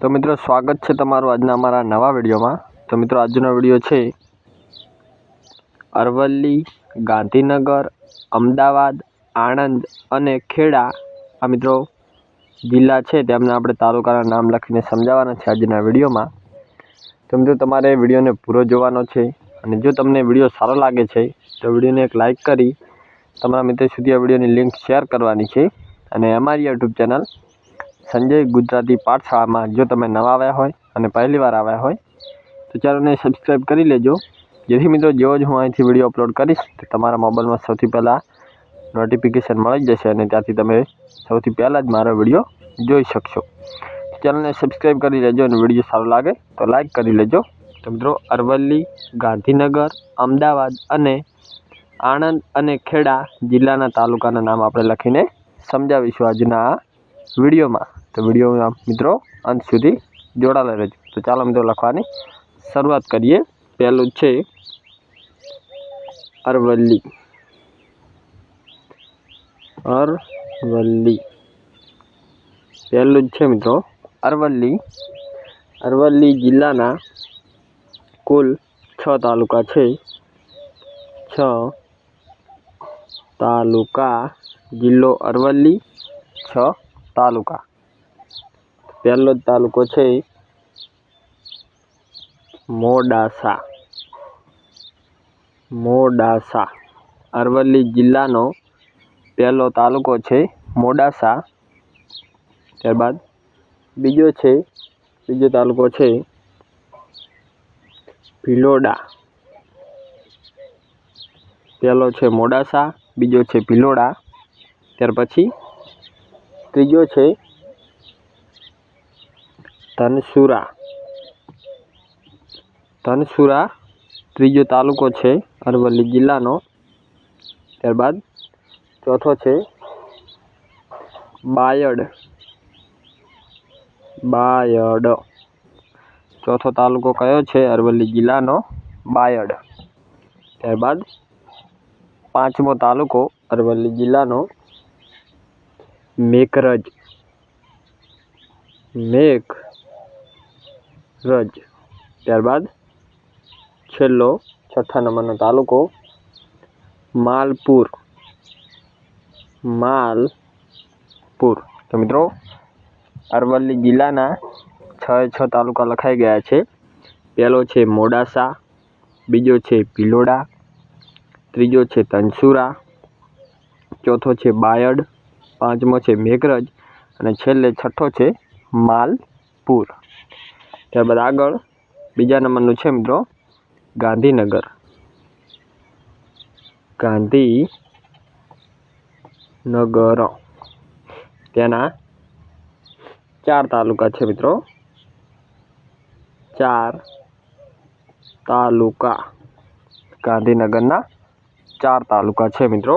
તો મિત્રો, સ્વાગત છે તમારું આજના અમારા નવા વિડીયોમાં. તો મિત્રો, આજનો વીડિયો છે અરવલ્લી, ગાંધીનગર, અમદાવાદ, આણંદ અને ખેડા. આ મિત્રો જિલ્લા છે તેમને આપણે તાલુકાના નામ લખીને સમજાવવાના છે આજના વિડીયોમાં. તો મિત્રો, તમારે વિડીયોને પૂરો જોવાનો છે અને જો તમને વીડિયો સારો લાગે છે, તો વિડીયોને એક લાઇક કરી તમારા મિત્રો સુધી આ વિડીયોની લિંક શેર કરવાની છે અને અમારી યુટ્યુબ ચેનલ સંજય ગુજરાતી પાઠશાળામાં જો તમે નવા આવ્યા હોય અને પહેલીવાર આવ્યા હોય, તો ચેનલને સબસ્ક્રાઈબ કરી લેજો. જેથી મિત્રો જેવો જ હું અહીંથી વીડિયો અપલોડ કરીશ, તો તમારા મોબાઈલમાં સૌથી પહેલાં નોટિફિકેશન મળી જશે અને ત્યાંથી તમે સૌથી પહેલાં જ મારો વીડિયો જોઈ શકશો. ચેનલને સબસ્ક્રાઈબ કરી લેજો અને વીડિયો સારો લાગે તો લાઈક કરી લેજો. તો મિત્રો અરવલ્લી, ગાંધીનગર, અમદાવાદ અને આણંદ અને ખેડા જિલ્લાના તાલુકાના નામ આપણે લખીને સમજાવીશું આજના આ વિડીયોમાં તો વિડીયોમાં મિત્રો અંત સુધી જોડાયેલા રહેજો તો ચાલો મિત્રો લખવાની શરૂઆત કરીએ પહેલું છે અરવલ્લી અરવલ્લી પહેલું જ છે મિત્રો અરવલ્લી અરવલ્લી જિલ્લાના કુલ છ તાલુકા છે છ તાલુકા જિલ્લો અરવલ્લી છ તાલુકા પહેલો તાલુકો છે મોડાસા. મોડાસા. અરવલ્લી જિલ્લાનો પહેલો તાલુકો છે મોડાસા. ત્યારબાદ બીજો છે બીજો તાલુકો છે ભિલોડા. પહેલો છે મોડાસા, બીજો છે ભિલોડા. ત્યાર પછી ત્રીજો છે ધનસુરા ધનસુરા ત્રીજો તાલુકો છે અરવલ્લી જિલ્લાનો ત્યારબાદ ચોથો છે બાયડ બાયડ ચોથો તાલુકો કયો છે અરવલ્લી જિલ્લાનો બાયડ ત્યારબાદ પાંચમો તાલુકો અરવલ્લી જિલ્લાનો મેઘરજ મેઘરજ ત્યારબાદ છેલ્લો, છઠ્ઠા નંબરનો તાલુકો, માલપુર. માલપુર. તો મિત્રો, અરવલ્લી જિલ્લાના છ છ તાલુકા લખાઈ ગયા છે. પહેલો છે મોડાસા, બીજો છે ભિલોડા, ત્રીજો છે તનસુરા ચોથો છે બાયડ, પાંચમો છે મેઘરજ અને છેલ્લે છઠ્ઠો છે માલપુર. ત્યારબાદ આગળ બીજા નંબરનું છે મિત્રો ગાંધીનગર. ગાંધીનગર. ત્યાંના ચાર તાલુકા છે મિત્રો. ચાર તાલુકા. ગાંધીનગરના ચાર તાલુકા છે મિત્રો.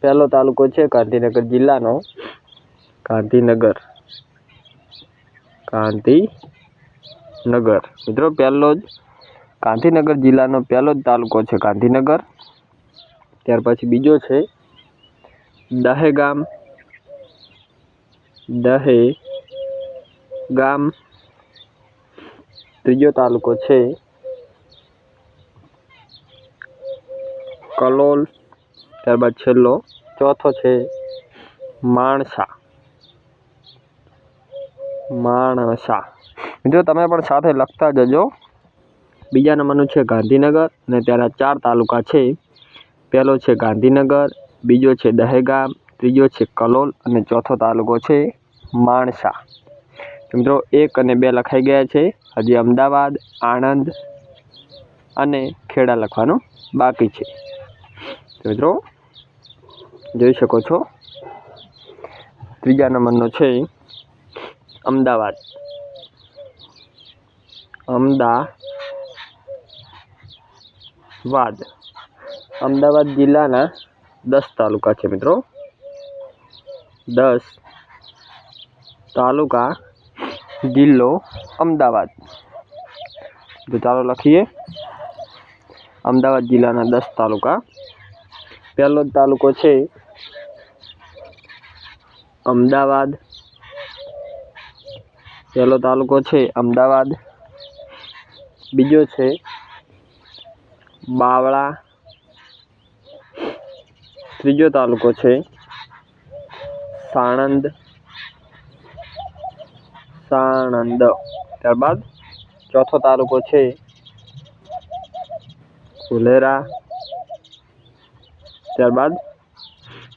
પહેલો તાલુકો છે ગાંધીનગર જિલ્લાનો ગાંધીનગર. ગાંધીનગર મિત્રો, પહેલો જ ગાંધીનગર જિલ્લાનો પહેલો જ તાલુકો છે ગાંધીનગર. ત્યાર પછી બીજો છે દહેગામ. દહે ગામ ત્રીજો તાલુકો છે કલોલ. ત્યારબાદ છેલ્લો, ચોથો છે માણસા. માણસા. મિત્રો, તમે પણ સાથે લખતા જજો. બીજા નંબરનું છે ગાંધીનગર અને તેના ચાર તાલુકા છે. પહેલો છે ગાંધીનગર, બીજો છે દહેગામ, ત્રીજો છે કલોલ અને ચોથો તાલુકો છે માણસા. મિત્રો, એક અને બે લખાઈ ગયા છે. હજી અમદાવાદ, આણંદ અને ખેડા લખવાનું બાકી છે. મિત્રો, જોઈ શકો છો. ત્રીજા નંબરનો છે અમદાવાદ. અમદાવાદ. અમદાવાદ જિલ્લાના દસ તાલુકા છે મિત્રો. દસ તાલુકા, જિલ્લો અમદાવાદ. તો ચાલો લખીએ. અમદાવાદ જિલ્લાના દસ તાલુકા. પહેલો તાલુકો છે અમદાવાદ. પહેલો તાલુકો છે અમદાવાદ. બીજો છે બાવળા. ત્રીજો તાલુકો છે સાણંદ. સાણંદ. ત્યારબાદ ચોથો તાલુકો છે ફુલેરા. ત્યારબાદ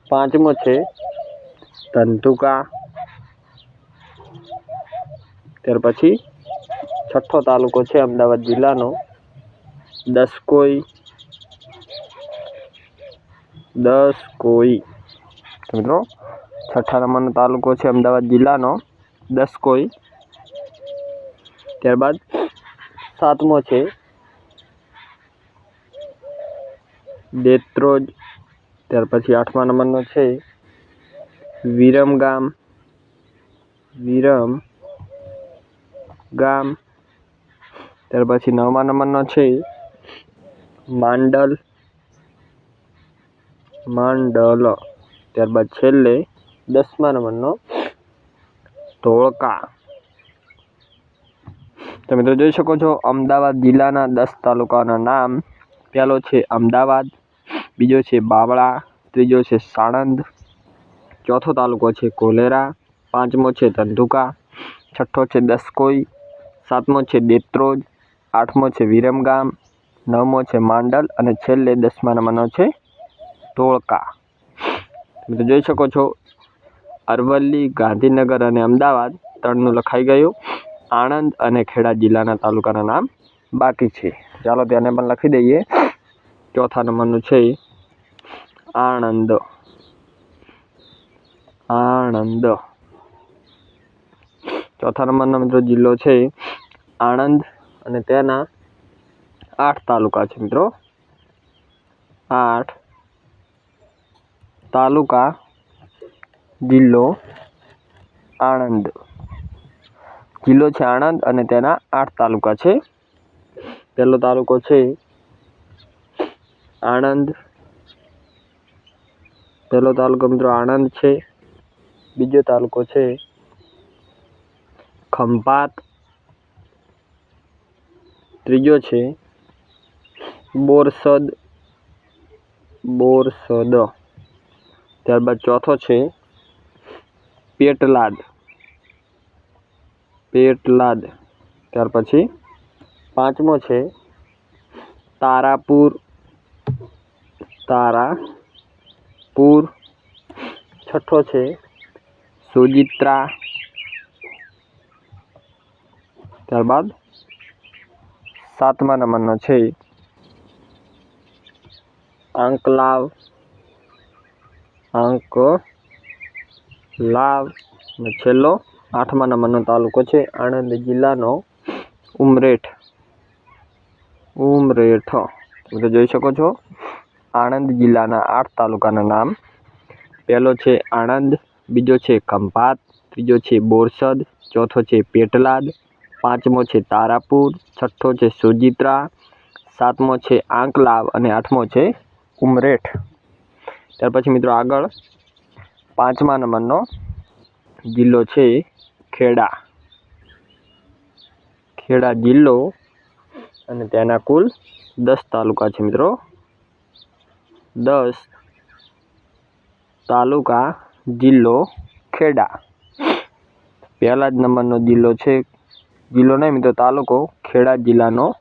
પાંચમો છે ધંધુકા. ત્યાર પછી છઠ્ઠો તાલુકો છે અમદાવાદ જિલ્લાનો. દસકોઈ દસકોઈ મિત્રો, છઠ્ઠા નંબરનો તાલુકો છે અમદાવાદ જિલ્લાનો. દસકોઈ ત્યારબાદ સાતમો છે દેત્રોજ. ત્યાર પછી આઠમા નંબરનો છે વિરમગામ. વિરમ ગામ. ત્યાર પછી નવમા નંબરનો છે માંડલ. માંડલ. ત્યારબાદ છેલ્લે દસમા નંબરનો ધોળકા. તો જોઈ શકો છો અમદાવાદ જિલ્લાના દસ તાલુકાના નામ. પહેલો છે અમદાવાદ, બીજો છે બાવળા, ત્રીજો છે સાણંદ, ચોથો તાલુકો છે કોલેરા, પાંચમો છે ધંધુકા, છઠ્ઠો છે દસકોઈ સાતમો છે દેત્રોજ, આઠમો છે વિરમગામ, નવમો છે માંડલ અને છેલ્લે દસમા નંબરનો છે ધોળકા તમે જોઈ શકો છો, અરવલ્લી, ગાંધીનગર અને અમદાવાદ ત્રણનું લખાઈ ગયું. આણંદ અને ખેડા જિલ્લાના તાલુકાના નામ બાકી છે. ચાલો તેને પણ લખી દઈએ. ચોથા નંબરનું છે આણંદ. આણંદ. ચોથા નંબરનો મિત્રો જિલ્લો છે આણંદ અને તેના આઠ તાલુકા છે મિત્રો. આઠ તાલુકા જિલ્લો આણંદ. જિલ્લો છે આણંદ અને તેના આઠ તાલુકા છે. પહેલો તાલુકો છે આણંદ. પહેલો તાલુકો મિત્રો આણંદ છે. બીજો તાલુકો છે ખંભાત. ત્રીજો છે બોરસદ બોરસદ. ત્યારબાદ ચોથો છે પેટલાદ પેટલાદ. ત્યાર પછી પાંચમો છે તારાપુર તારાપુર. છઠ્ઠો છે સુજિત્રા. ત્યારબાદ સાતમા નંબરનો છે આંકલાવ અંક લાવ અને છેલ્લો આઠમા નંબરનો તાલુકો છે આણંદ જિલ્લાનો ઉમરેઠ. ઉમરેઠ. તમે જોઈ શકો છો આણંદ જિલ્લાના આઠ તાલુકાના નામ. પહેલો છે આણંદ, બીજો છે ખંભાત, ત્રીજો છે બોરસદ, ચોથો છે પેટલાદ પાંચમો છે તારાપુર, છઠ્ઠો છે સુજિત્રા, સાતમો છે આંકલાવ અને આઠમો છે ઉમરેઠ. ત્યાર પછી મિત્રો આગળ પાંચમા નંબરનો જિલ્લો છે ખેડા. ખેડા જિલ્લો અને તેના કુલ દસ તાલુકા છે મિત્રો. દસ તાલુકા જિલ્લો ખેડા. પહેલા જ નંબરનો જિલ્લો છે જિલ્લો નહીં, મિત્રો, તાલુકો ખેડા જિલ્લાનો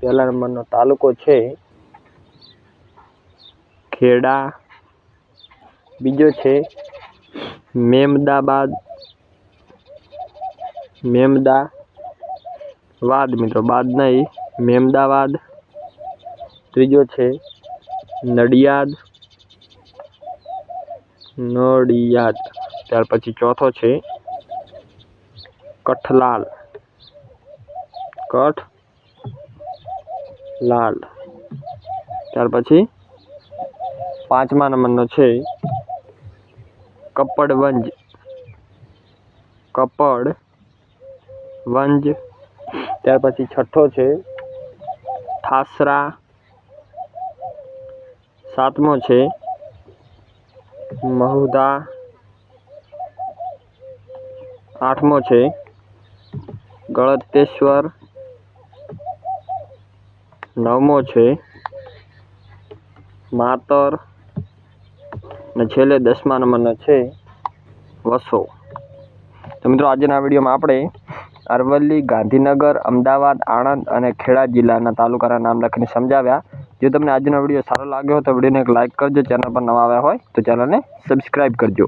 પહેલા નંબરનો તાલુકો છે ખેડા. બીજો છે મેમદાબાદ. મેમદાવાદ, મિત્રો, બાદ નહીં, મેમદાવાદ. ત્રીજો છે નડિયાદ. નડિયાદ. ત્યાર પછી ચોથો છે કઠલાલ. કઠલાલ ત્યાર પછી પાંચમા નંબરનો છે કપડવંજ. કપડવંજ. ત્યાર પછી છઠ્ઠો છે ઠાસરા. સાતમો છે મહુધા આઠમો છે ગળતેશ્વર. નવમો છે. માતર. અને છેલ્લે દસમા નંબરનો છે વસો. તો મિત્રો આજના વિડીયોમાં આપણે અરવલ્લી, ગાંધીનગર, અમદાવાદ, આણંદ અને ખેડા જિલ્લાના તાલુકાના નામ લખીને સમજાવ્યા. જો તમને આજનો વીડિયો સારો લાગ્યો હોય તો વિડીયોને એક લાઇક કરજો, ચેનલ પર નવા આવ્યા હોય તો ચેનલને સબસ્ક્રાઈબ કરજો.